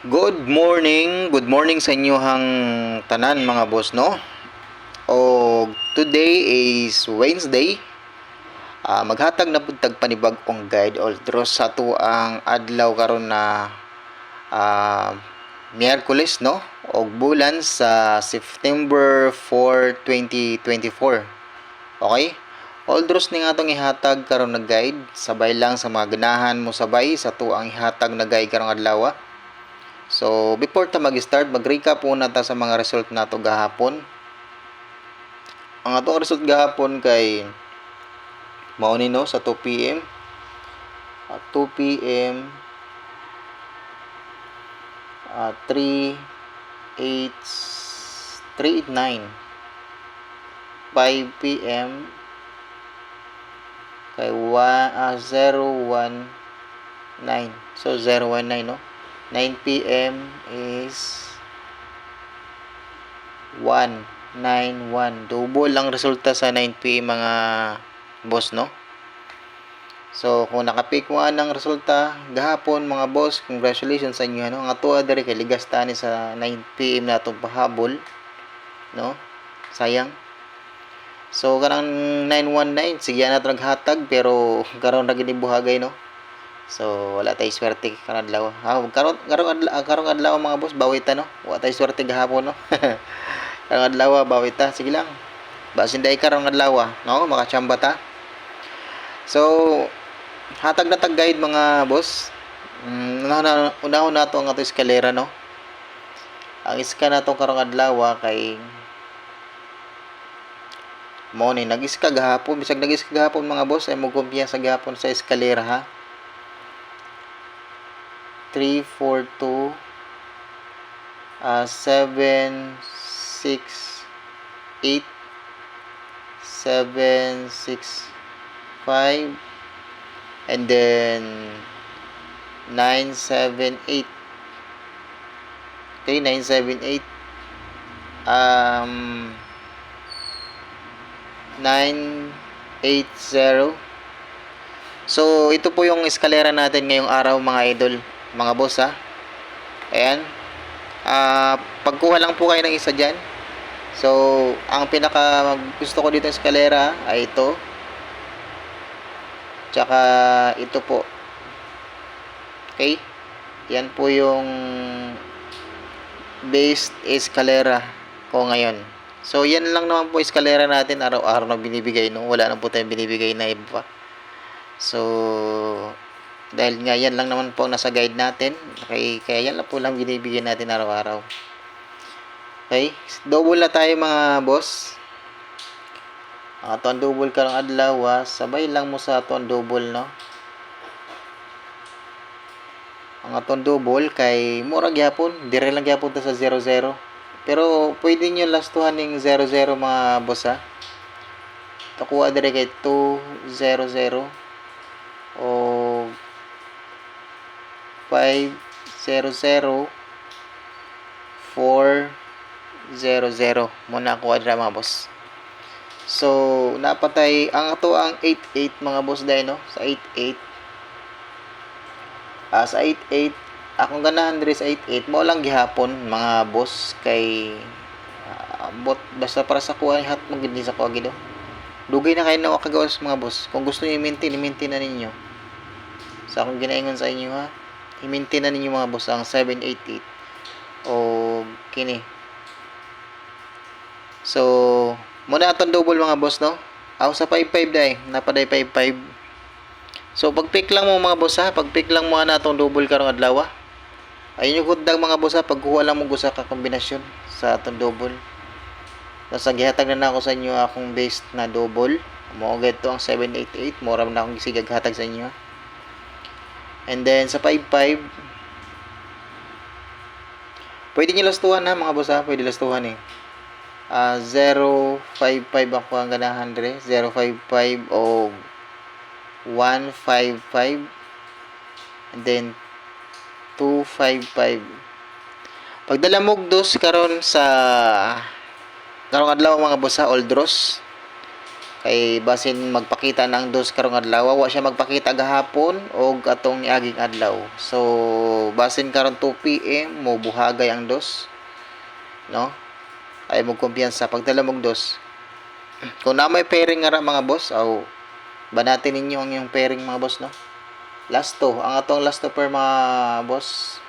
Good morning, good morning sa inyohang tanan mga boss no. O today is Wednesday. Ah, maghatag na pud tag panibag-ong guide although sa to ang adlaw karon na ah, Miyerkules no og bulan sa September 4, 2024. Okay? Oldros ni nga itong ihatag karon na guide sabay lang sa mga ganahan mo sabay sa to ang ihatag na guide karong adlaw. So, before ta mag-start, mag-recap muna ta sa mga result nato gahapon. Ang atong result gahapon kay mao no sa 2 PM. At 2 PM uh, 3 8 389 5 PM kay 1 ah, 019 so 019 no 9 p.m. is 191. Double ang resulta sa 9 p.m. mga boss, no? So, kung nakapick mo ang resulta gahapon mga boss, congratulations sa inyo. Ano? Ang atuwa diri kay ligas tani sa 9 p.m. na itong pahabol. No? Sayang. So, kanang 919, sige na ito naghatag, pero karon na ginibuhagay, no? So wala tay swerte karon adlaw. Ah, karon karon adlaw karon adlaw mga boss bawit ta no. Wa tay swerte gahapon no. karon adlaw bawit ta sige lang. Basin day karon adlaw no makachamba ta. So hatag na tag guide mga boss. Mm, una unahon nato ang ato eskalera no. Ang iska nato karong adlaw kay mo ni nag-iska gahapon bisag nag-iska gahapon mga boss ay mo kumpiyansa gahapon sa eskalera ha. 3, 4, 2, uh, 7, 6, 8, 7, 6, 5, and then 9, 7, 8. Okay, 9, 7, 8. Um, 9, 8, 0. So, ito po yung eskalera natin ngayong araw mga idol mga boss ha. Ayan. Ah, pagkuha lang po kayo ng isa diyan. So, ang pinaka gusto ko dito sa eskalera ay ito. Tsaka ito po. Okay? Yan po yung based eskalera ko ngayon. So, yan lang naman po eskalera natin araw-araw na binibigay no. Wala na po tayong binibigay na iba. So, dahil nga yan lang naman po ang nasa guide natin. Okay, kaya yan lang po lang binibigyan natin araw-araw. Okay, double na tayo mga boss. Ang ato ang double karong adlaw, sabay lang mo sa ato ang double, no? Ang ato ang double kay mura gyapon, dire lang gyapon ta sa 00. Pero pwede niyo lastuhan ning 00 mga boss ha. Takuha dire kay 200 500 400 muna ako adra mga boss. So napatay. Ang ato ang 88 mga boss dahil no? Sa 88 ah sa 88 akong ganahan diri sa 88 mo lang gihapon mga boss kay ah, bot basta para sa kuha hat mo gid sa kuha gid oh. dugay na kayo na kagawas mga boss. Kung gusto niyo i-maintain i-maintain na ninyo. Sa akong ginaingon sa inyo ha i-maintain na ninyo mga boss ang 788 o kini. So muna atong double mga boss no? Ako sa 55 dai napaday 55 so pag pick lang mo mga boss ha? Pag pick lang mo na atong double karong adlaw ayun yung kundag mga boss ha? Pagkuha lang mo gusa ka kombinasyon sa atong double. Tapos gihatag na, na ako sa inyo akong base na double. Mo to ang 788 mura na akong gisigag hatag sa inyo. And then sa 55 Pwede niyo lastuhan ha mga boss ha, pwede lastuhan eh. Ah 055 ako ang ganahan dire, 055 o 155 and then 255. Pagdala mo dos karon sa karong adlaw mga boss ha, Oldros. Kay basin magpakita ng dos karong adlaw. Wa siya magpakita gahapon og atong niaging adlaw. So basin karon 2 PM mo buhagay ang dos. No? Ay mo kumpiyansa. Pagdala mong dos. Kung na may pairing nga mga boss aw banatin ninyo ang yung pairing mga boss no? Last to ang atong last to per mga boss.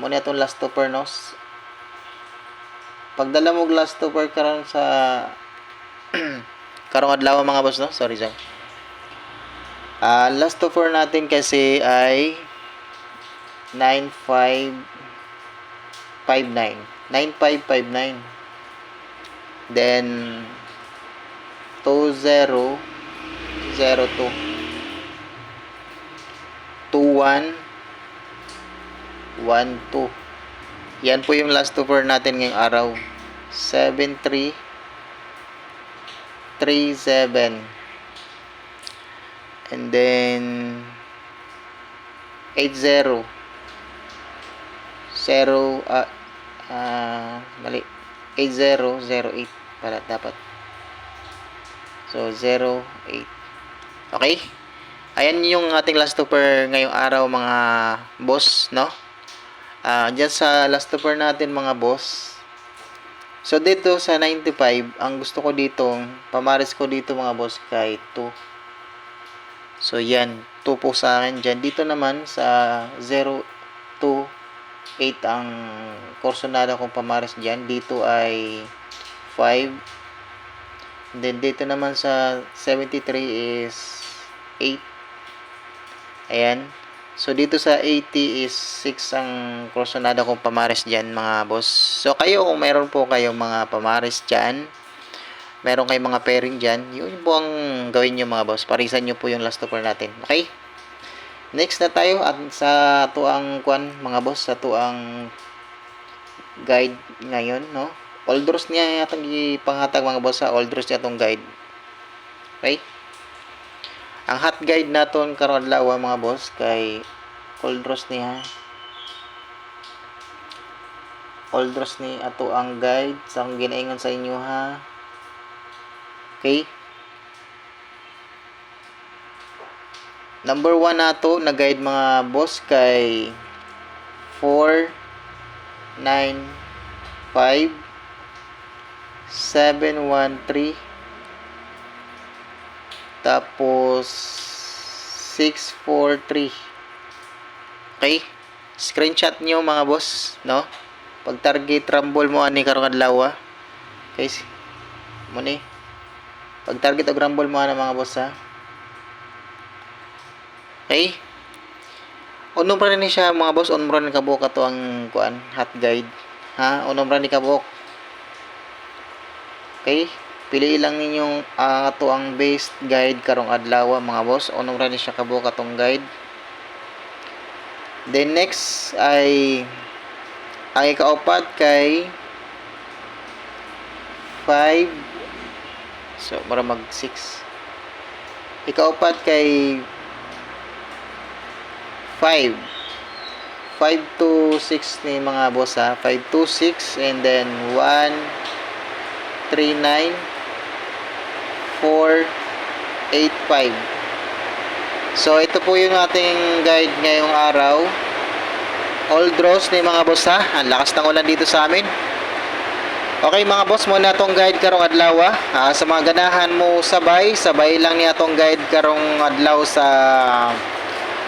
Mo ni atong last to per no pagdala mo og last to per karon sa karong adlaw mga boss no? Sorry sorry Ah, last to for natin kasi ay 9559 9559 then 2002 21 12 yan po yung last for natin ngayong araw. 73 37 and then 80 0 ah ah, mali. 8008 pala dapat. So 08 okay? Ayan yung ating last topper ngayong araw mga boss no ah dyan sa last topper natin mga boss so dito sa 95 ang gusto ko dito pamaris ko dito mga boss kay 2 So, yan. 2 po sa akin dyan. Dito naman sa 0, 2, 8 ang korsonada kong pamares dyan. Dito ay 5. Then, dito naman sa 73 is 8. Ayan. So, dito sa 80 is 6 ang korsonada kong pamares dyan, mga boss. So, kayo, kung meron po kayong mga pamares dyan, meron kayong mga pairing dyan, yun po ang gawin nyo mga boss. Parisan nyo po yung last topper natin. Okay? Next na tayo at sa tuang kwan mga boss, sa tuang guide ngayon, no? Oldros niya yatang ipanghatag mga boss sa oldros niya tong guide. Okay? Ang hot guide naton karon adlaw mga boss kay oldros niya. Oldros ni ato ang guide sa akong ginaingon sa inyo ha. Okay? Number 1 nato na guide mga boss kay 4 9 5 7 1 3 tapos 6 4 3 Okay? Screenshot nyo mga boss, no? Pag target rumble mo ani karong adlaw. Okay? Mo ni. Pag target og rumble mo na mga boss ha. Okay? Unom ra ni siya mga boss, unom ra ni kabuok ato ang kuan, hot guide. Ha? Unom ra ni kabuok. Okay? Pili lang ninyong uh, ato ang based guide karong adlaw mga boss. Unom ra ni siya kabuok atong guide. Then next ay ang ikaapat kay 5 So, para mag 6. Ikaapat kay 5. 5 to 6 ni mga boss ha. 5 to 6 and then 1 3 9 4 8 5. So, ito po yung ating guide ngayong araw. All draws ni mga boss ha. Ang lakas ng ulan dito sa amin. Okay mga boss, muna tong guide karong adlaw ah. sa mga ganahan mo sabay, sabay lang niya tong guide karong adlaw sa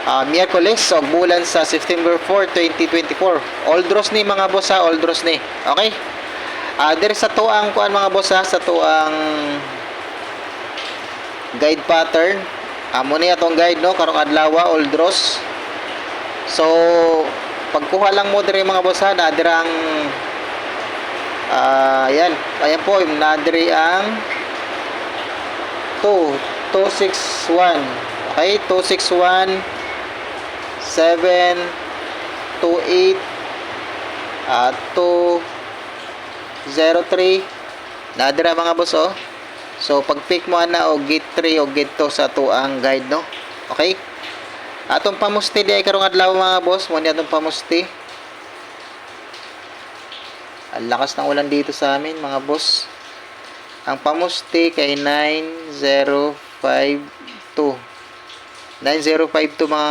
uh, Miyerkules o bulan sa September 4, 2024. All draws ni mga boss ha, all draws ni. Okay? Uh, sa tuang kuan mga boss ha, sa tuang guide pattern. Amo ni atong guide no karong adlaw all draws. So pagkuha lang mo diri mga boss na dirang Ah, uh, ayan. Ayan po, yung nadri ang 2, 261. Okay, 261 7 28 at 203 nadira mga boss oh so pag pick mo na o gate 3 o gate 2 sa to ang guide no okay atong pamusti di ay karong adlaw mga boss mo ni atong pamusti ang lakas ng ulan dito sa amin mga boss Ang pamusti kay 9052. 9052 mga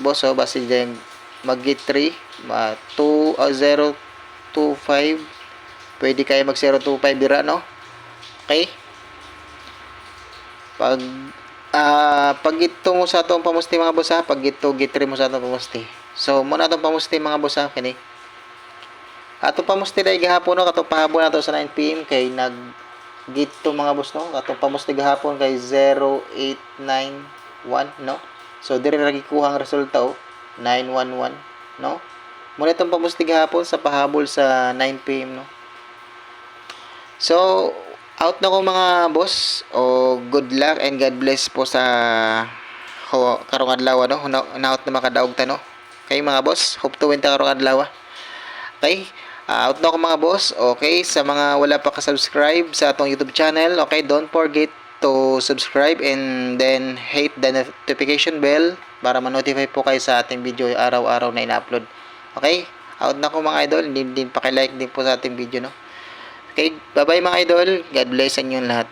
boss oh, base dyan mag-git 3, ma 2 ah, 025. Pwede kayo mag 025 dira no? Okay? Pag ah pag ito mo sa atong pamusti mga boss ha, pag ito git 3 mo sa atong pamusti. So muna atong pamusti mga boss ha, kini. Ato pamusti dai gahapon no, katong pahabol nato sa 9 PM kay nag git to mga boss no, katong pamusti gahapon kay 0891 no. So dire ra gikuha ang resulta oh, 911 no. Muna itong pamusti gahapon sa pahabol sa 9 PM no. So, out na ko mga boss. O good luck and God bless po sa karong adlaw no. Na- Naot na makadaog ta no. Okay mga boss, hope to win ta karong adlaw. Okay? Ah, out na ko mga boss. Okay, sa mga wala pa ka-subscribe sa atong YouTube channel, okay, don't forget to subscribe and then hit the notification bell para ma-notify po kayo sa ating video araw-araw na ina-upload. Okay? Out na ko mga idol. Din din paki-like din po sa ating video no. Okay, bye-bye mga idol. God bless sa inyong lahat.